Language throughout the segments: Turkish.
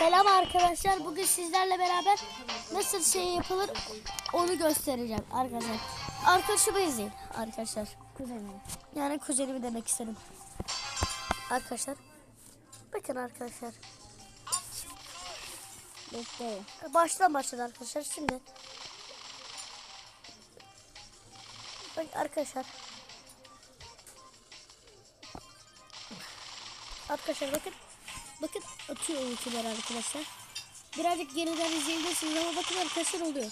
Selam arkadaşlar. Bugün sizlerle beraber nasıl şey yapılır onu göstereceğim arkadaşlar. Arkadaşımı izleyin arkadaşlar. Kuzenimi. Yani kuzenimi demek istedim. Arkadaşlar. Bakın arkadaşlar. Bekle. Baştan başladı arkadaşlar. Şimdi. Bak arkadaşlar. Arkadaşlar bakın. Bakın atıyor ultiler arkadaşlar. Birazcık geriden izleyebilirsiniz ama bakın arkadaşlar oluyor.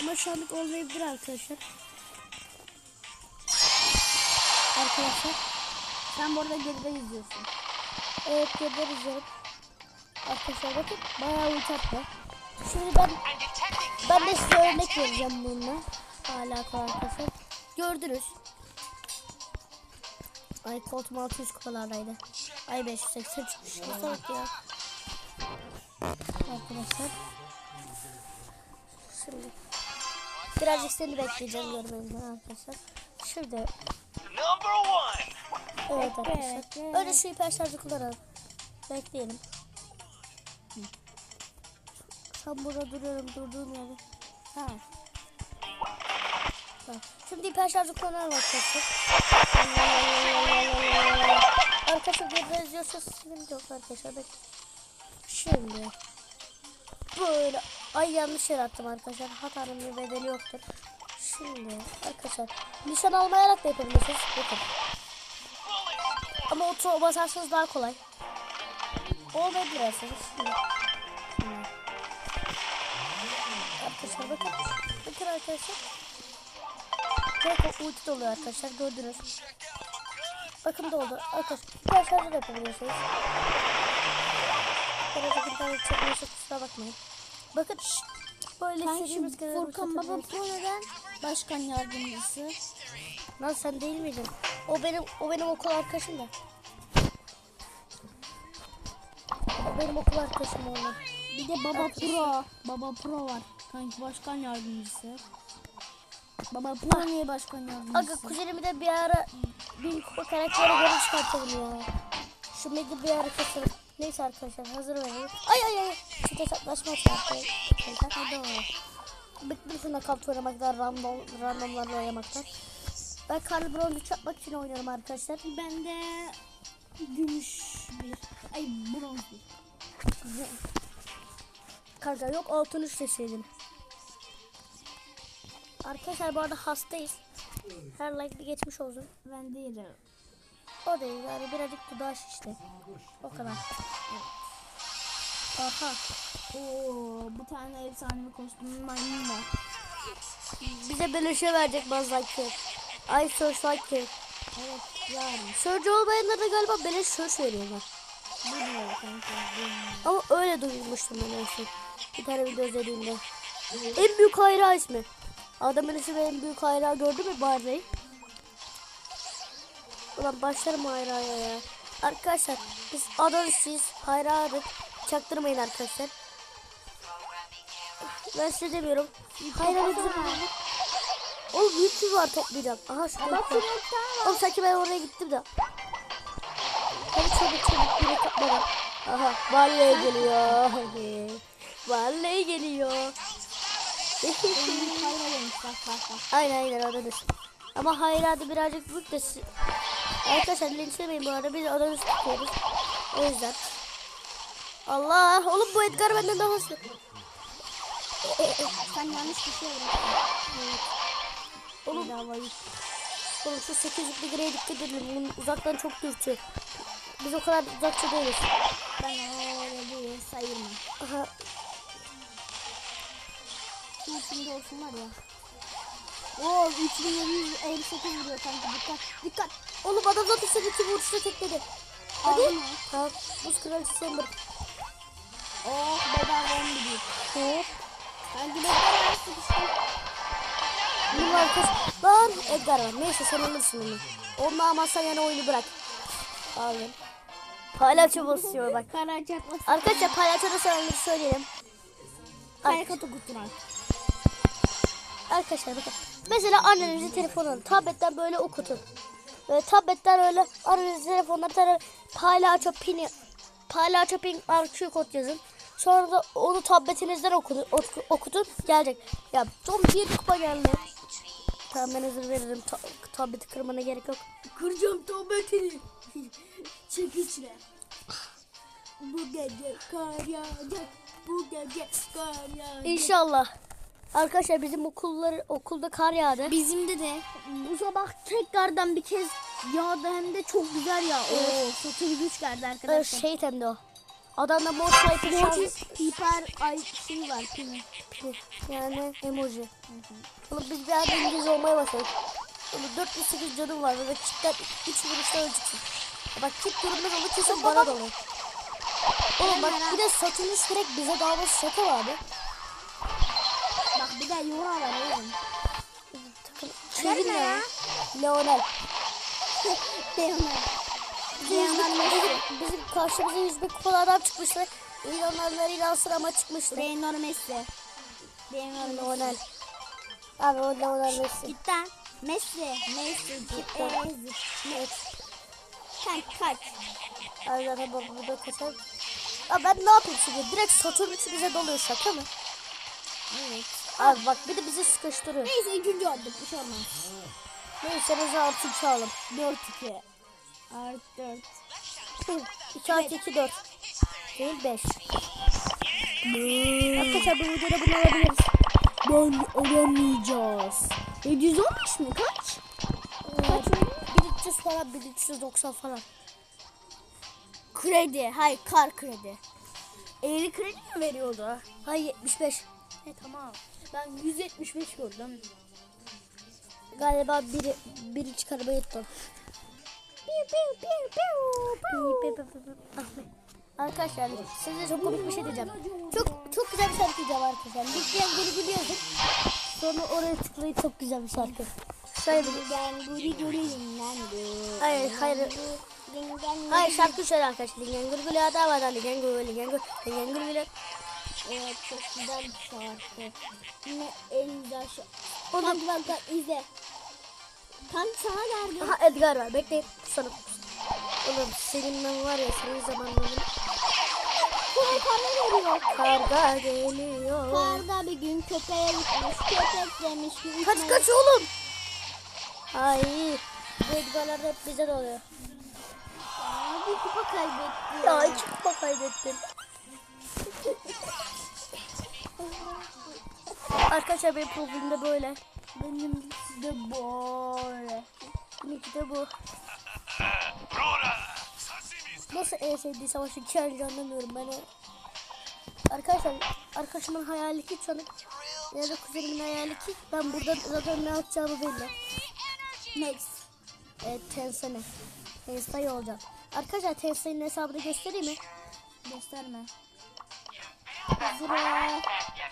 Ama şu anlık olmayabilir arkadaşlar. Arkadaşlar. Sen bu arada geride izliyorsun. Evet geriden izliyorum. Arkadaşlar bakın bayağı ulti attı. Şimdi ben ben de size örnek vereceğim bununla. Alakalı arkadaşlar. Gördünüz. Ay koltuğum 600 kupalardaydı. Ay 580 çıkmış. Ne salak ya. Arkadaşlar. Şimdi. Birazcık seni bekleyeceğim görmenizden arkadaşlar. Şimdi. Evet arkadaşlar. Önce şu hiper şarjı kullanalım. Bekleyelim. Tam burada duruyorum durduğum yerde. Ha. Ha. Şimdi hiper şarjı kullanalım arkadaşlar. Arkadaşlar geride izliyorsa sıkıntı yok arkadaşlar. Bek- Şimdi. Böyle. Ay yanlış yere attım arkadaşlar. Hatanın bir bedeli yoktur. Şimdi arkadaşlar. Nişan almayarak da yapabilirsiniz. Bakın. Ama oto basarsanız daha kolay. Olmayabilir aslında. Şimdi. Şimdi. Arkadaşlar bakın. Bakın arkadaşlar. Bakın ulti doluyor arkadaşlar gördünüz. Bakın doldu. Arkadaşlar bir şarjı da yapabiliyorsunuz. Birazcık internet çekmiyorsa kusura bakmayın. Bakın şşt, böyle kadar Furkan Baba. Pro neden başkan yardımcısı? Lan sen değil miydin? O benim o benim okul arkadaşım da. O benim okul arkadaşım oğlum. Bir de Baba Pro. Baba Pro var. Kanki başkan yardımcısı. Baba Pro niye başkan yardımcısı? Aga kuzenimi de bir ara bin kupa karakteri geri çıkartalım ya. Şu medi bir ara keselim. Neyse arkadaşlar hazır verelim. Ay ay ay. Şu hesaplaşma atmak. Hadi o. Bıktım şuna kalt oynamaktan, random, randomlarla oynamaktan. Ben Karl Bronz'u çarpmak için oynuyorum arkadaşlar. Ben de gümüş bir. Ay bronz bir. Kanka yok altın üç deseydin. Arkadaşlar bu arada hastayız. Her like bir geçmiş olsun. Ben değilim. O değil yani birazcık dudağı şişti. O kadar. Aha. Oo, bir tane efsane kostüm maymun var. Bize beleşe verecek bazı Ay söz like. Evet yarın. Sözcü olmayanlara galiba beleş söz veriyorlar. Bilmiyorum kanka. bilmiyorum. Ama öyle duymuştum ben en son. Bir tane video izlediğimde. En büyük hayra ismi. Adamın ismi en büyük hayra gördü mü Barley? Ulan başlarım hayraya ya. Arkadaşlar biz Adonis'iz. Hayranız. Çaktırmayın arkadaşlar. Ben size demiyorum. Hayranı bizim. Oğlum büyük bir var toplayacağım. Aha şu Bak. Oğlum sanki ben oraya gittim de. Hadi çabuk çabuk bir kapma Aha Barley geliyor. Barley geliyor. Aynen aynen Adonis. Ama hayır hadi birazcık büyük de Arkadaşlar linçlemeyin bu arada biz Adonis tutuyoruz. O yüzden. Allah oğlum bu Edgar benden daha hızlı. Sen yanlış bir şey bıraktın. Oğlum, Bedavayı. oğlum şu 8'likli greye dikkat edelim. Bunun uzaktan çok dürtü. Biz o kadar uzakça değiliz. Ben öyle değil sayırmam. Aha Şimdi şimdi olsun var ya. Oo 3758 vuruyor kanka dikkat dikkat. Oğlum adam zaten seni iki vuruşta tekledi. Hadi. Tamam. Buz kraliçesi Ember. Oh bedava 10 gidiyor. Hop. Kanki bedava sıkıştım. Bir var kız. Lan Edgar var. Neyse sen alırsın onu. Onu almazsan yani oyunu bırak. Aldım. Palyaço basıyor bak. Arkadaşlar palyaço da sanırım söyleyelim. Kaya katı kutular. Arkadaşlar bakın. Mesela annenizin telefonunu tabletten böyle okutun. Böyle tabletten öyle annenizin telefonuna palyaço pini Palyaço Pink RQ kod yazın. Sonra da onu tabletinizden okudun, oku- okudun gelecek. Ya son bir kupa geldi. Tamam ben hazır veririm. Ta- tableti kırmana gerek yok. Kıracağım tabletini. Çekiçle. Bu gece kar yağacak. Bu gece kar yağacak. İnşallah. Arkadaşlar bizim okullar okulda kar yağdı. Bizim de bu sabah tekrardan bir kez yağdı hem de çok güzel yağ. Oo, satır güç geldi Ee, arkadaşlar. şey hem de o. Adamda sniper Mortis şarj hiper ay şey var pimi. yani emoji. Oğlum biz bir anda İngiliz olmaya başladık. Oğlum 408 canım var ve cidden 3 vuruşta öleceksin. Bak kit durumda dolu kesin bana dolu. Oğlum bak bir de Satürnüs direkt bize dalması şaka bir de Yura var oğlum. Çevir ya. Leonel. Leonel. Bizim, bizim, karşımıza 100 bin kupalı adam çıkmıştı. İlanlarlar ilan sırama çıkmıştı. Leonel Messi. Leonel Leonel. Abi o Leonel Messi. Cidden Messi. Messi. Messi. Evet. Kaç. Abi zaten bak burada kaçar. Abi ben ne yapayım şimdi? Direkt Satürn 3 bize doluyor şaka mı? Evet. Abi bak bir de bizi sıkıştırıyor. Neyse ikinci olduk. Bir şey olmaz. Neyse biz altı çalalım. 4 2. Art 4. 2 artı 2 4. Değil 5. Arkadaşlar bu videoda bunu alabiliriz. Ben öğrenmeyeceğiz. 715 mi? Kaç? Kaç 1300 falan 1390 falan. Kredi. Hayır kar kredi. 50 kredi mi veriyordu? Hayır 75. He tamam. Ben 175 gördüm. Galiba biri, biri çıkarmayı yuttum. Arkadaşlar size çok komik bir şey diyeceğim. Çok çok güzel bir şarkı diyeceğim arkadaşlar. Lütfen geri gülüyorsun. Sonra oraya tıklayıp çok güzel bir şarkı. Bir dinlendi. Hayır hayır. Hayır şarkı şöyle arkadaşlar. Lingen gülgülü ada var da lingen gülgülü lingen gülgülü lingen gülgülü. Evet çok güzel bir şarkı. Yine en güzel şarkı. Onu Kanka bak bak izle. Kanka sana nerede? Aha Edgar var. Bekleyin. Sana. Oğlum senin ben var ya senin zamanların. Sana karne veriyor. Karga geliyor. Karda bir gün köpeğe gitmiş. Köpek demiş ki Kaç kaç oğlum. Ay. Edgar'lar hep bize de oluyor. Aa, Bir kupa kaybetti. Ya iki kupa kaybettin. Arkadaşlar benim problemim de böyle. Benim de böyle. Benimki de bu. Nasıl en sevdiği savaşı kendi anlamıyorum ben. Arkadaşlar arkadaşımın hayali ki an ya da kuzenimin hayali ki ben burada zaten ne yapacağımı belli. Next. Evet Tensene. Tensei olacağım. Arkadaşlar Tensei'nin hesabını göstereyim mi? Gösterme. Hazır ol.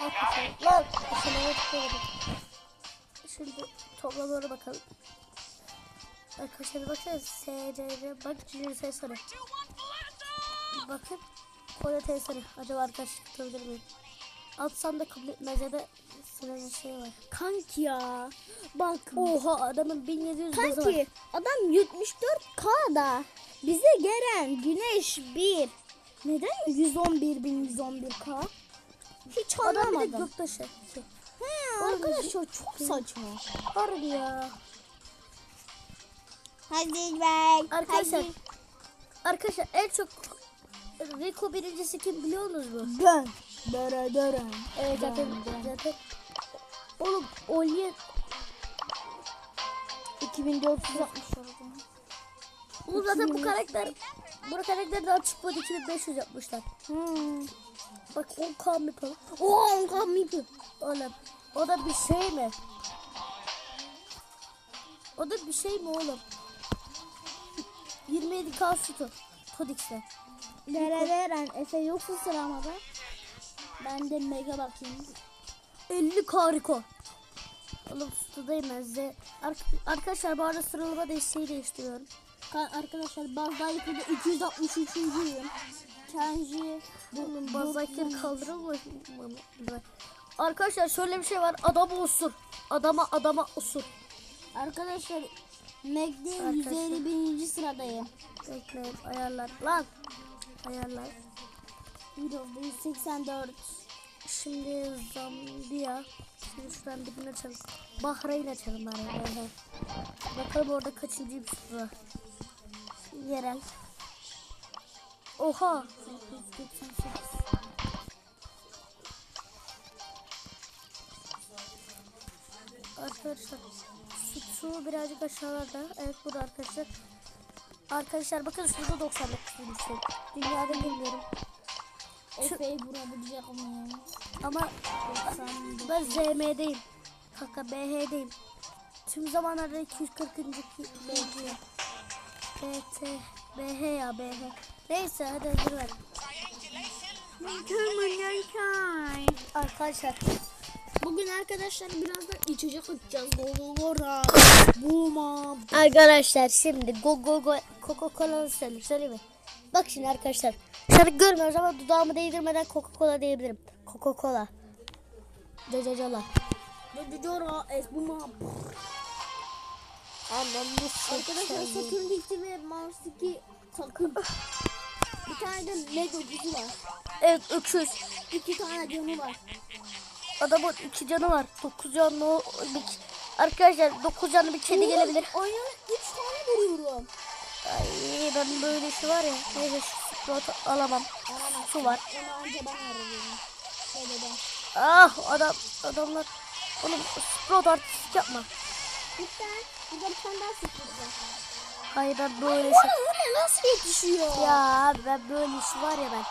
Arkadaşlar. Lan. Şimdi topla doğru bakalım. Arkadaşlar bakın SCR bak Junior Tensei. Bakın Konya Tensei. Acaba arkadaş tutabilir miyim? Atsam da kabul etmez ya da sırada şey var. Kanki ya. Bak. Oha adamın 1700 bazı var. Kanki adam 74K'da bize gelen güneş 1. Neden 111.111K? Hiç Adam bir de anlamadım. göktaşı. Şey. He, arkadaşlar çok saçma. Harbi ya. Hadi bak. Arkadaşlar. Arkadaşlar en çok Rico birincisi kim biliyor musunuz mu? Dön. Döre döre. Evet zaten zaten. Oğlum Olye 2460 oldu. Oğlum zaten bu karakter bu karakter daha çıkmadı 2500 yapmışlar. Hmm. Bak 10k mi falan. Oha 10k mi? Oğlum o da bir şey mi? O da bir şey mi oğlum? 27k sütü. Kodix'te. Dere deren. Efe yoksa sıramada. Ben de mega bakayım. 50k Rico. Oğlum sütudayım ben size. Ar- arkadaşlar bu arada sıralama desteği değiştiriyorum. Ka- Arkadaşlar Bazdayıkı'da 263.yüm. Kenji Oğlum bazıları kaldırılmıyor. Arkadaşlar şöyle bir şey var. Adamı usur. Adama adama usur. Arkadaşlar Mac'de Arkadaşlar. 151. sıradayım. Bekle ayarlar. Lan. Ayarlar. Windows'da 184. Şimdi Zambiya. Şimdi şuradan birini açalım. Bahreyn açalım. Ehe. Bakalım orada kaçıncı bir var. Yerel. Oha. 188. Arkadaşlar su, birazcık aşağılarda. Evet burada arkadaşlar. Arkadaşlar bakın şurada 99 bin Dünyada bilmiyorum. Efe'yi vurabilecek miyim? Ama 90. ben ZM'deyim. Kaka BH'deyim. Tüm zamanlarda 240. BH. BT. BH ya BH. Neyse hadi hazır ver. Arkadaşlar Bugün arkadaşlar birazdan içecek açacağız. Gogogora. Buma. Arkadaşlar şimdi go go go Coca Cola söyle söyle mi? Bak şimdi arkadaşlar. Şarkı görmüyoruz ama dudağımı değdirmeden Coca Cola diyebilirim. Coca Cola. Coca-Cola. Gogogora. Es buma. Anlamlı Arkadaşlar Saturn Dikti ve Mars 2 takım. Bir tane de Lego gücü var. Evet öküz. İki tane canı var. Adamın iki canı var. Dokuz canlı bir, arkadaşlar dokuz canlı bir kedi gelebilir. Oyunun 3 tane vuruyorum. Ay ben böyle işi var ya. Neyse şu spot alamam. Su var. Onu anca ben arıyorum. Şöyle Ah adam adamlar. Oğlum sprot artistik yapma. Lütfen. Burada bir tane daha var. Hayır ben böyle işi. Oraya nasıl yetişiyor? Ya abi ben böyle işi var ya ben.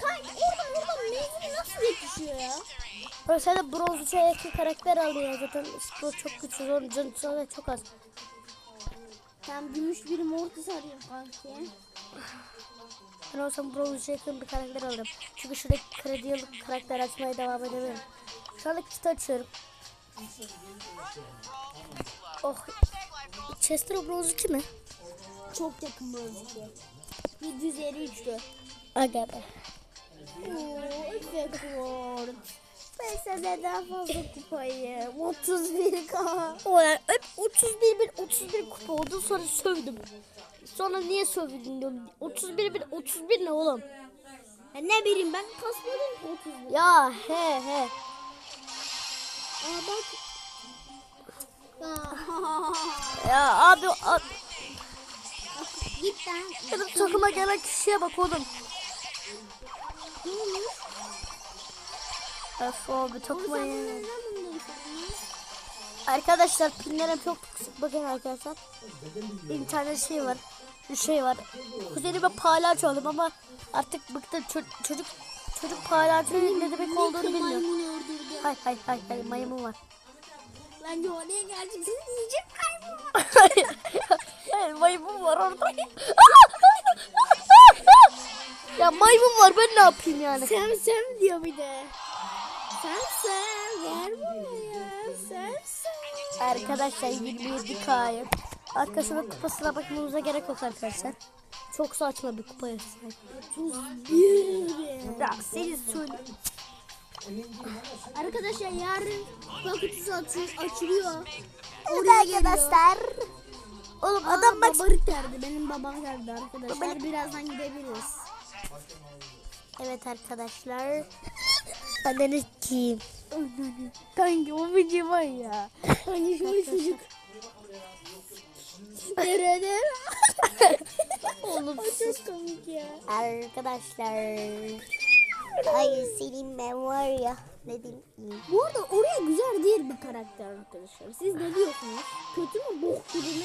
Kanka oradan oradan menzili nasıl yetişiyor ya? Böyle sen de bronz çeyrek karakter alıyor zaten. Sprot çok güçsüz. Onun canı sana çok az. Sen gümüş bir mortis arıyorsun kanki. Ben olsam bronz yakın bir karakter alırım. Çünkü şuradaki kredi karakter açmaya devam edebilirim. Şu anda kit açıyorum. Oh. Chester o bronz 2 mi? Çok yakın mortis. 753'tü. Aga be. Efekt Ben size daha fazla kupayı. 31k. O yani hep 31 bin 31 kupa oldu sonra sövdüm. Sonra niye sövdün diyorum. 31 bin 31 ne oğlum? Ya ne bileyim ben kasmadım 31. Ya he he. Aa bak. Ya. Abi, abi Git lan. benim takıma gelen kişiye bak oğlum. Öf abi ya. bundun Arkadaşlar pinlerim çok sık bakın arkadaşlar. İnternet şey var. Bir şey var. Kuzenime palyaço oldum ama artık bıktım Ço- çocuk çocuk palyaçonun ne demek olduğunu bilmiyor. Hay hay hay hay maymun var. Ben de oraya geleceğim. Seni yiyeceğim maymun. Hayır maymun var orada. ya maymun var ben ne yapayım yani? Sen sen diyor bir de. Sen sen. Ver buraya. Sen sen. Arkadaşlar 27 kayıp. Arkadaşlar kupasına bakmamıza gerek yok arkadaşlar. Çok saçma bir kupaya sahip. 31. Ya seni söyle. Arkadaşlar yarın kutusu açılıyor. Oraya arkadaşlar. Oğlum Adam bak. babarık geldi. Benim babam geldi arkadaşlar. Babarık. Birazdan gidebiliriz. Evet arkadaşlar. Anneniz kim? Kanki o video var ya. Hani şu çocuk. Nerede? Oğlum O çok komik ya. arkadaşlar. Ay senin ben var ya. Ne diyeyim? Bu arada oraya güzel değil bir karakter arkadaşlar. Siz ne diyorsunuz? Kötü mü bok gibi mi?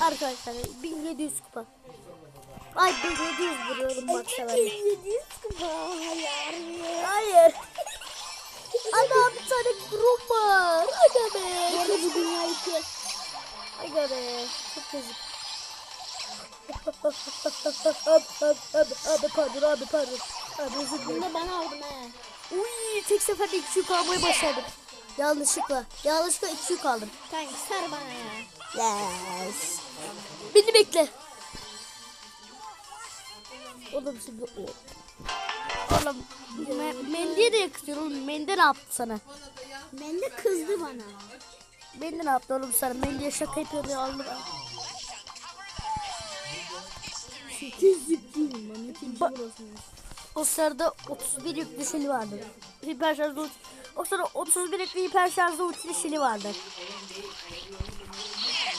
Arkadaşlar 1700 kupa. Ay 1700 vuruyorum maçta ben. de. 700 kupa hayal. Hayır. Ana bir tane grup var. Aga be. Bu arada bu dünya iki. Aga be. Çok yazık. abi, abi, abi, abi pardon abi pardon. Bunu da ben aldım he. Uy tek seferde iki yük almayı başardım. Yanlışlıkla. Yanlışlıkla iki yük aldım. Kanki sar bana ya. Yes. Beni bekle. Oğlum şimdi o. Oğlum me Mendy'ye de yakışıyor oğlum. Mendy ne yaptı sana? Ben de kızdı bana. Mendy ne yaptı oğlum sana? Mendy'ye şaka yapıyordu aldı. 8 Gözüküyor lan ikinci Ba- burası. O sırada 31 yüklü şili vardı. Hiper şarjlı ulti. O sırada 31 yüklü hiper şarjlı ultili şili vardı.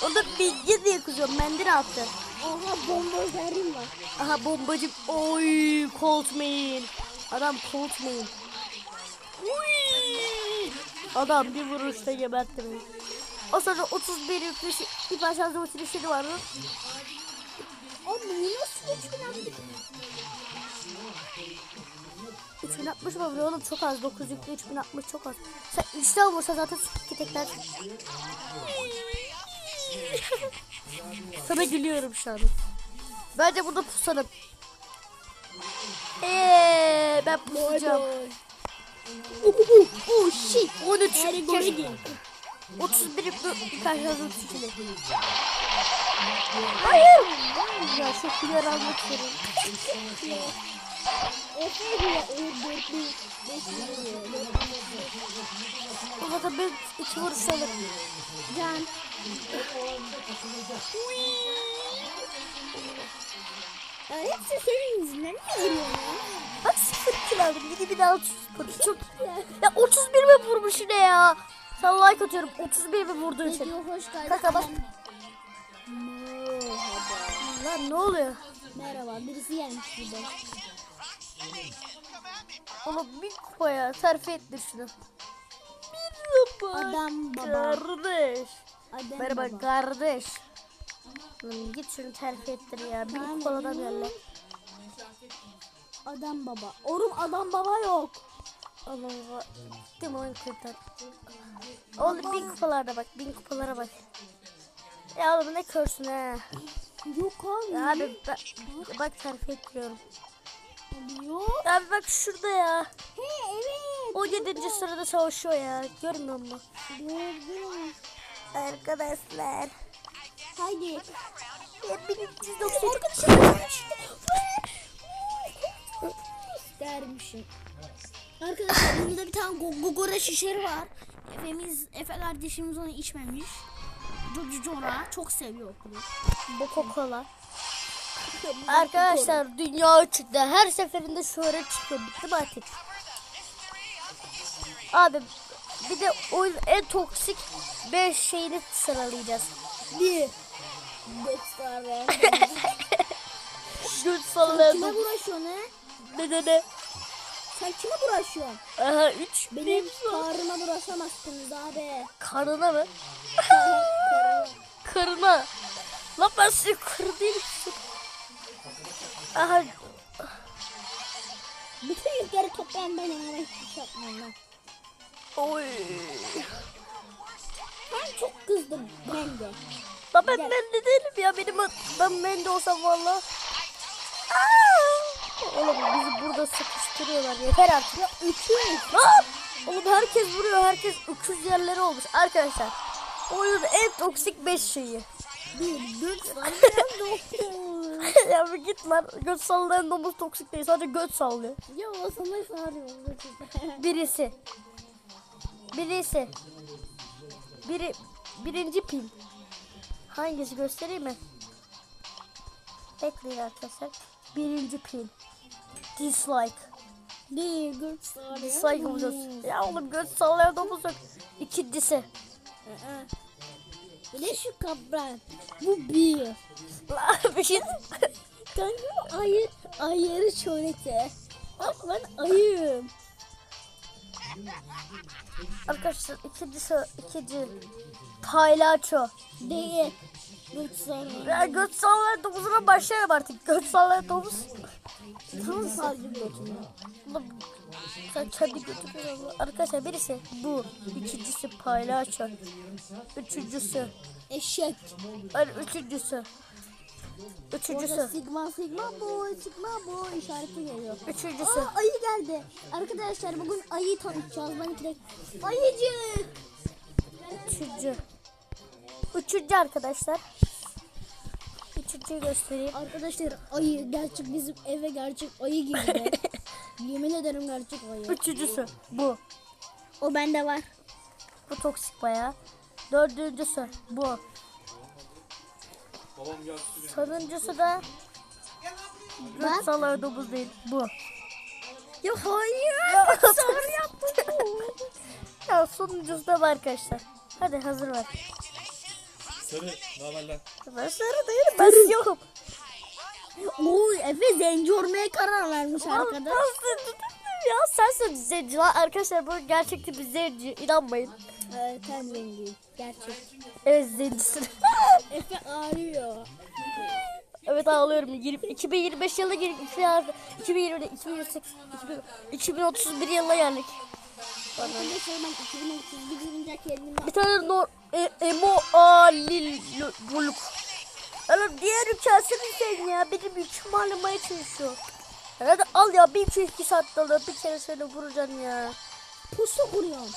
O da bilgi diye kızıyorum. Mendil attı. Aha bomba zerim var. Aha bombacı. Oy Colt main. Adam Colt main. Uy! Adam bir vuruşta gebertti beni. O sırada 31 yüklü hiper şarjlı ultili şili vardı. Abi bu nasıl lan? 3060 mı vuruyor oğlum çok az 9 yüklü 3060 çok az. Sen 3 tane vursa zaten iki tekler. Sana gülüyorum şu an. Bence burada pusalım. Eee ben pusacağım. Oh shit. 13 Harry kez. Gorigi. 31 yüklü karşılaştım üçüne. Hayır. Ya şu filer almak istiyorum. O zaman ben iki vuruş alırım. Can. Ya hepsi senin yüzünden. Niye vuruyorsun ya? Bak 0 kill aldım. 7600 vurdu. Çok Ya 31 mi vurmuş yine ya? Sana like atıyorum. 31 mi vurduğun için. Hoş geldin. Kanka bak. Merhaba. Lan ne oluyor? Merhaba. Birisi gelmiş burada. Oğlum bir kupaya terfi ettir şunu. Bir kupa. Adam baba. Kardeş. Adem Merhaba baba. kardeş. Lan git şunu terfi ettir ya. Bir Tamam, kupalı adam yerler. Adam baba. Oğlum adam baba yok. Allah'a gittim oyun kurtar. Oğlum bin kupalarda bak. Bin kupalara bak. Ya oğlum ne körsün ha. Yok abi. Ya abi bak, bak terfi ettiriyorum. Yok. Abi bak şurada ya. He evet. O yedinci sırada savaşıyor ya. Görmüyor musun? Gördüm. Arkadaşlar. Haydi. Ya 1390 Dermişim. Arkadaşlar burada bir tane go- gogora şişeri var. Efemiz, Efe kardeşimiz onu içmemiş. Cocora çok seviyor bunu. Coca-Cola. Arkadaşlar dünya çıktı. Her seferinde şöhret çıkıyor. Bitti mi artık? Abi bir de oyun en toksik 5 şeyini sıralayacağız. Bir. Dexter ve. Göt sallayan Kime bulaşıyorsun he? ne ne ne. Sen kime bulaşıyorsun? Aha 3 Benim karıma bulaşamazsınız abi. Karına mı? Karına. Lan ben senin karı değilim. Aha Bütün yükleri toplayan benim ama hiçbir şey yapmam ben. oy. Ben çok kızdım ben de. Lan ben Mendi değilim ya benim ad- ben Mendi olsam valla. Oğlum bizi burada sıkıştırıyorlar yeter artık. Ya öküz. Oğlum herkes vuruyor herkes öküz yerleri olmuş arkadaşlar. Oyunun en toksik 5 şeyi. Var. ya bir git lan. Göt sallayan domuz toksik değil sadece göt sallıyor. ya o sana sarıyorum. Birisi. Birisi. Biri birinci pil. Hangisi göstereyim mi? Bekleyin arkadaşlar. Birinci pil. Dislike. Bir göt sarıyorum. Dislike olacağız. Ya oğlum göt sallayan domuz yok. İkincisi. Bir de şu kapran. Bu bir. Bir şey. Bu ayı, ayarı şöhreti. Bak ben ayıyım. Arkadaşlar ikincisi ikinci. Paylaço. Değil. Göt sarıyorum. Ya göt sallayan domuzuna başlayalım artık. Göt sallayan domuz. Tam sadece götümü. Ulan sen kendi götürüyorsun. Arkadaşlar birisi bu. ikincisi paylaşo. Üçüncüsü. Eşek. Hayır üçüncüsü. Orada Üçüncüsü. sigma sigma bu sigma bu işareti geliyor. Üçüncüsü. Aa, ayı geldi. Arkadaşlar bugün ayıyı tanıtacağız. Ben iki Ayıcık. Üçüncü. Üçüncü arkadaşlar. Üçüncüyü göstereyim. Arkadaşlar ayı gerçek bizim eve gerçek ayı girdi. Yemin ederim gerçek ayı. Üçüncüsü bu. O bende var. Bu toksik bayağı. Dördüncüsü bu. Sonuncusu da Bak. Salak domuz değil. Bu. Ya hayır. Ya, Sarı yaptım. ya sonuncusu da var arkadaşlar. Hadi hazır ver. Sarı normalden. Ben sarı değilim. Ben yokum. Oy Efe zenci olmaya karar vermiş arkadaş. Ya sensin zenci lan. Arkadaşlar bu gerçekten bir zenci. İnanmayın. Evet sen zenci. Gerçek. Evet zencisin. Efe ağrıyor. evet ağlıyorum. 20, 2025 yılına girdik. 2020'de 2028, 2000 2031 yılına geldik. Arkadaşlar ben 2031 girince kendimi Bir tane no, e, emo alil buluk. Oğlum diğer ülkesini sen ya. Benim yükümü almaya çalışıyor. Hadi al ya bir iki, iki saat dolu bir kere seni vuracaksın ya. pusu kuruyorum.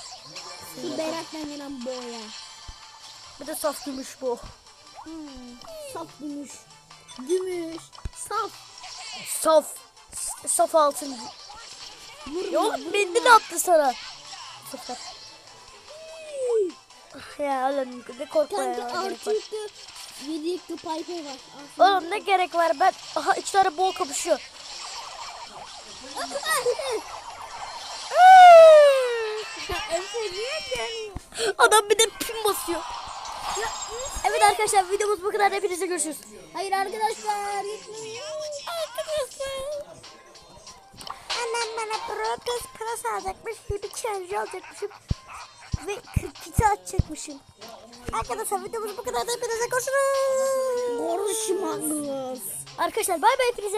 Berat'la gelen boya. Bir de saf gümüş bu. Hmm, saf gümüş. Gümüş. Saf. Saf. Saf altın. Vurma, vurma. mendil attı sana. Sıfır. Ya oğlum ne korkma ya. Kanka var. artı. Yedi paypay var. Al Oğlum ne gerek var ben aha iki tane bol kapışıyor. Adam bir de pin basıyor. Evet arkadaşlar videomuz bu kadar. Hepinize görüşürüz. Hayır arkadaşlar. Arkadaşlar. Annem bana Progress Plus alacakmış. Bir challenge alacakmışım. Ve 42 atacakmışım. Arkadaşlar videomuz bu kadar. Hepinize görüşürüz. Kız. Arkadaşlar bay bay hepinize.